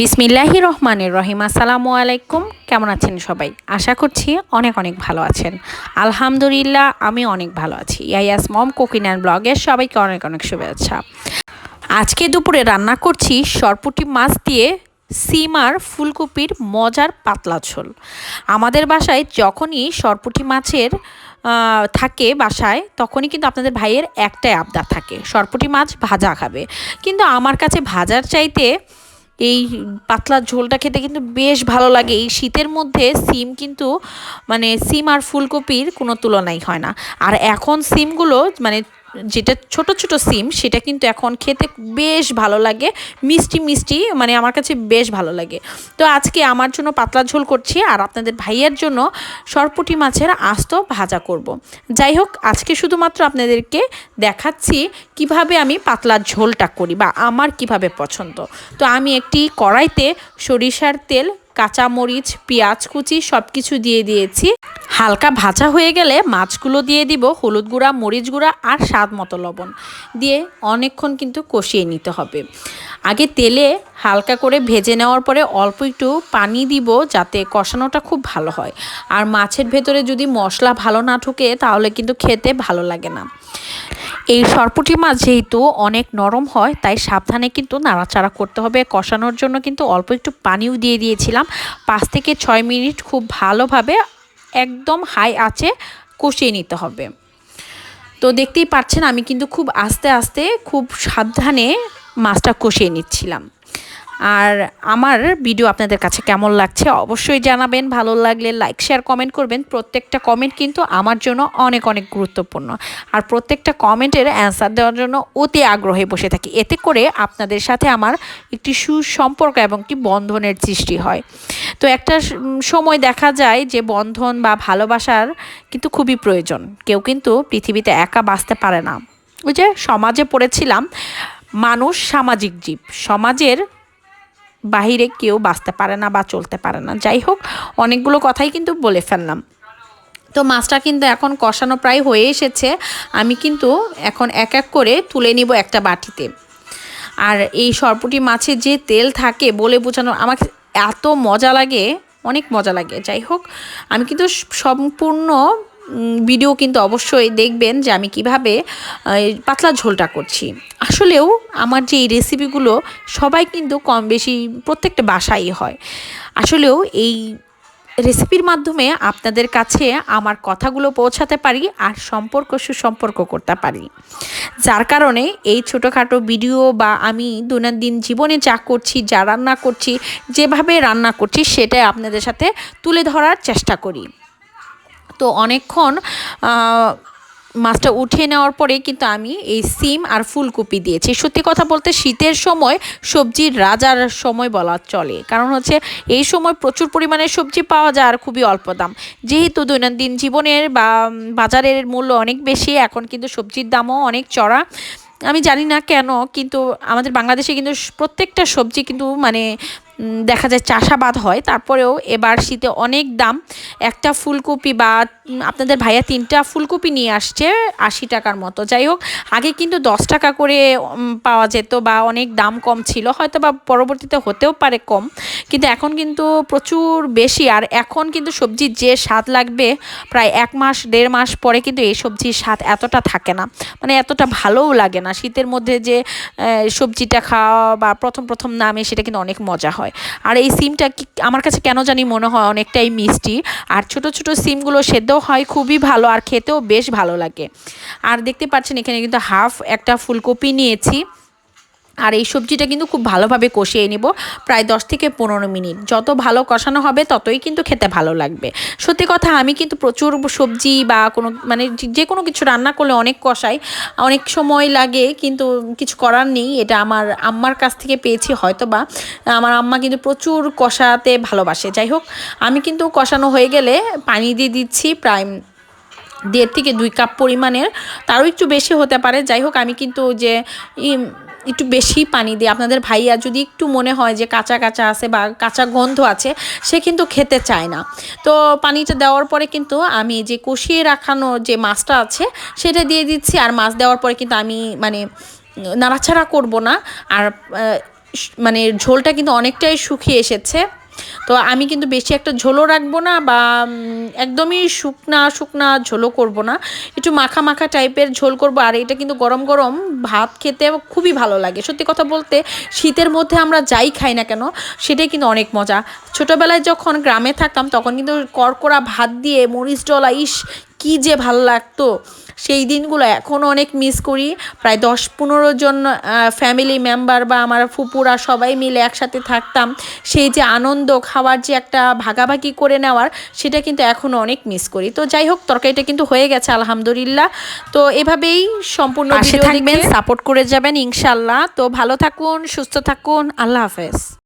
বিসমিল্লাহি রহমানের রহিম। আসসালামু আলাইকুম। কেমন আছেন সবাই? আশা করছি অনেক অনেক ভালো আছেন। আলহামদুলিল্লাহ, আমি অনেক ভালো আছি। ইয়াস মম কুকিং অ্যান্ড ব্লগের সবাইকে অনেক অনেক শুভেচ্ছা। আজকে দুপুরে রান্না করছি সরপুটি মাছ দিয়ে সিম আর ফুলকপির মজার পাতলা ঝোল। আমাদের বাসায় যখনই সরপুটি মাছের থাকে বাসায়, তখনই কিন্তু আপনাদের ভাইয়ের একটাই আবদার থাকে। সরপুটি মাছ ভাজা খাবে। কিন্তু আমার কাছে ভাজার চাইতে এই পাতলা ঝোলটা খেতে কিন্তু বেশ ভালো লাগে। এই শীতের মধ্যে সিম কিন্তু মানে সিম আর ফুলকপির কোনো তুলনাই হয় না। আর এখন সিমগুলো মানে যেটা ছোট ছোট সিম, সেটা কিন্তু এখন খেতে বেশ ভালো লাগে। মিষ্টি মিষ্টি মানে আমার কাছে বেশ ভালো লাগে। তো আজকে আমার জন্য পাতলা ঝোল করছি, আর আপনাদের ভাইয়ের জন্য সরপুটি মাছের আস্ত ভাজা করব। যাই হোক, আজকে শুধুমাত্র আপনাদেরকে দেখাচ্ছি কীভাবে আমি পাতলা ঝোলটা করি বা আমার কীভাবে পছন্দ। তো আমি একটি কড়াইতে সরিষার তেল কাঁচামরিচ, পেঁয়াজ কুচি সব কিছু দিয়ে দিয়েছি। হালকা ভাজা হয়ে গেলে মাছগুলো দিয়ে দিব হলুদ গুঁড়া, মরিচ গুঁড়া আর স্বাদ মতো লবণ। দিয়ে অনেকক্ষণ কিন্তু কষিয়ে নিতে হবে। আগে তেলে হালকা করে ভেজে নেওয়ার পরে অল্প একটু পানি দিব যাতে কষানোটা খুব ভালো হয়। আর মাছের ভেতরে যদি মশলা ভালো না ঢুকে তাহলে কিন্তু খেতে ভালো লাগে না। এই সরপুটি মাছ যেহেতু অনেক নরম হয়, তাই সাবধানে কিন্তু নাড়াচাড়া করতে হবে। কষানোর জন্য কিন্তু অল্প একটু পানিও দিয়ে দিয়েছিলাম। পাঁচ থেকে ছয় মিনিট খুব ভালোভাবে একদম হাই আছে কষিয়ে নিতে হবে। তো দেখতেই পাচ্ছেন, আমি কিন্তু খুব আস্তে আস্তে খুব সাবধানে মাছটা কষিয়ে নিচ্ছিলাম। আর আমার ভিডিও আপনাদের কাছে কেমন লাগছে অবশ্যই জানাবেন। ভালো লাগলে লাইক শেয়ার কমেন্ট করবেন। প্রত্যেকটা কমেন্ট কিন্তু আমার জন্য অনেক অনেক গুরুত্বপূর্ণ। আর প্রত্যেকটা কমেন্টের অ্যান্সার দেওয়ার জন্য অতি আগ্রহে বসে থাকি। এতে করে আপনাদের সাথে আমার একটি সুসম্পর্ক এবং একটি বন্ধনের সৃষ্টি হয়। তো একটা সময় দেখা যায় যে বন্ধন বা ভালোবাসার কিন্তু খুবই প্রয়োজন। কেউ কিন্তু পৃথিবীতে একা বাঁচতে পারে না। ওই যে সমাজে পড়েছিলাম, মানুষ সামাজিক জীব। সমাজের বাহিরে কেউ বাঁচতে পারে না বা চলতে পারে না। যাই হোক, অনেকগুলো কথাই কিন্তু বলে ফেললাম। তো মাছটা কিন্তু এখন কষানো প্রায় হয়ে এসেছে। আমি কিন্তু এখন এক এক করে তুলে নিব একটা বাটিতে। আর এই সরপুটি মাছের যে তেল থাকে বলে বোঝানো আমাকে এত মজা লাগে, অনেক মজা লাগে। যাই হোক, আমি কিন্তু সম্পূর্ণ ভিডিও কিন্তু অবশ্যই দেখবেন যে আমি কীভাবে পাতলা ঝোলটা করছি। আসলেও আমার যে এই রেসিপিগুলো সবাই কিন্তু কম বেশি প্রত্যেকটা বাসাই হয়। আসলেও এই রেসিপির মাধ্যমে আপনাদের কাছে আমার কথাগুলো পৌঁছাতে পারি আর সম্পর্ক সুসম্পর্ক করতে পারি। যার কারণে এই ছোটোখাটো ভিডিও বা আমি দৈনন্দিন জীবনে যা করছি, যা রান্না করছি, যেভাবে রান্না করছি, সেটাই আপনাদের সাথে তুলে ধরার চেষ্টা করি। তো অনেকক্ষণ মাছটা উঠিয়ে নেওয়ার পরে কিন্তু আমি এই সিম আর ফুলকপি দিয়েছি। সত্যি কথা বলতে শীতের সময় সবজির রাজার সময় বলা চলে। কারণ হচ্ছে এই সময় প্রচুর পরিমাণে সবজি পাওয়া যায় আর খুবই অল্প দাম। যেহেতু দৈনন্দিন জীবনের বা বাজারের মূল্য অনেক বেশি, এখন কিন্তু সবজির দামও অনেক চড়া। আমি জানি না কেন, কিন্তু আমাদের বাংলাদেশে কিন্তু প্রত্যেকটা সবজি কিন্তু মানে দেখা যায় চাষাবাদ হয়, তারপরেও এবার শীতে অনেক দাম। একটা ফুলকপি বা আপনাদের ভাইয়া তিনটা ফুলকপি নিয়ে আসছে আশি টাকার মতো। যাই হোক, আগে কিন্তু দশ টাকা করে পাওয়া যেত বা অনেক দাম কম ছিল, হয়তো বা পরবর্তীতে হতেও পারে কম। কিন্তু এখন কিন্তু প্রচুর বেশি, আর এখন কিন্তু সবজির যে স্বাদ লাগবে, প্রায় এক মাস, দেড় মাস পরে কিন্তু এই সবজির স্বাদ এতটা থাকে না। মানে এতটা ভালোও লাগে না। শীতের মধ্যে যে সবজিটা খাওয়া বা প্রথম প্রথম নামে সেটা কিন্তু অনেক মজা হয়। আর এই সিমটা কি, আমার কাছে কেন জানি মনে হয় অনেকটাই মিষ্টি। আর ছোট ছোট সিমগুলো সেদ্ধ হয়, খুবই ভালো আর খেতেও বেশ ভালো লাগে। আর দেখতে পাচ্ছেন এখানে কিন্তু হাফ একটা ফুলকপি নিয়েছি। আর এই সবজিটা কিন্তু খুব ভালোভাবে কষিয়ে নেব, প্রায় দশ থেকে পনেরো মিনিট। যত ভালো কষানো হবে, ততই কিন্তু খেতে ভালো লাগবে। সত্যি কথা, আমি কিন্তু প্রচুর সবজি বা কোনো মানে যে কোনো কিছু রান্না করলে অনেক কষাই, অনেক সময় লাগে, কিন্তু কিছু করার নেই। এটা আমার আম্মার কাছ থেকে পেয়েছি হয়তো বা আমার আম্মা কিন্তু প্রচুর কষাতে ভালোবাসে। যাই হোক, আমি কিন্তু কষানো হয়ে গেলে পানি দিয়ে দিচ্ছি প্রায় দেড় থেকে দুই কাপ পরিমাণের। তারও একটু বেশি হতে পারে। যাই হোক, আমি কিন্তু যে একটু বেশি পানি দিই আপনাদের ভাইয়া যদি একটু মনে হয় যে কাঁচা কাঁচা আছে বা কাঁচা গন্ধ আছে, সে কিন্তু খেতে চায় না। তো পানিটা দেওয়ার পরে কিন্তু আমি যে কষিয়ে রাখানো যে মাছটা আছে, সেটা দিয়ে দিচ্ছি। আর মাছ দেওয়ার পরে কিন্তু আমি মানে নাড়াছাড়া করব না। আর মানে ঝোলটা কিন্তু অনেকটাই শুকিয়ে এসেছে। তো আমি কিন্তু বেশি একটা ঝোলও রাখব না বা একদমই শুকনা শুকনা ঝোলও করব না। একটু মাখা মাখা টাইপের ঝোল করব, আর এটা কিন্তু গরম গরম ভাত খেতে খুবই ভালো লাগে। সত্যি কথা বলতে শীতের মধ্যে আমরা যাই খাই না কেন, সেটাই কিন্তু অনেক মজা। ছোটোবেলায় যখন গ্রামে থাকতাম, তখন কিন্তু করকরা ভাত দিয়ে মরিচ ডলা, ইস কী যে ভালো লাগতো। সেই দিনগুলো এখনও অনেক মিস করি। প্রায় দশ পনেরো জন ফ্যামিলি মেম্বার বা আমার ফুপুরা সবাই মিলে একসাথে থাকতাম। সেই যে আনন্দ খাওয়ার যে একটা ভাগাভাগি করে নেওয়ার সেটা কিন্তু এখনও অনেক মিস করি। তো যাই হোক তরকারিটা কিন্তু হয়ে গেছে আলহামদুলিল্লাহ। তো এভাবেই সম্পূর্ণ থাকবেন, সাপোর্ট করে যাবেন ইনশাল্লাহ তো ভালো থাকুন সুস্থ থাকুন আল্লাহ হাফেজ।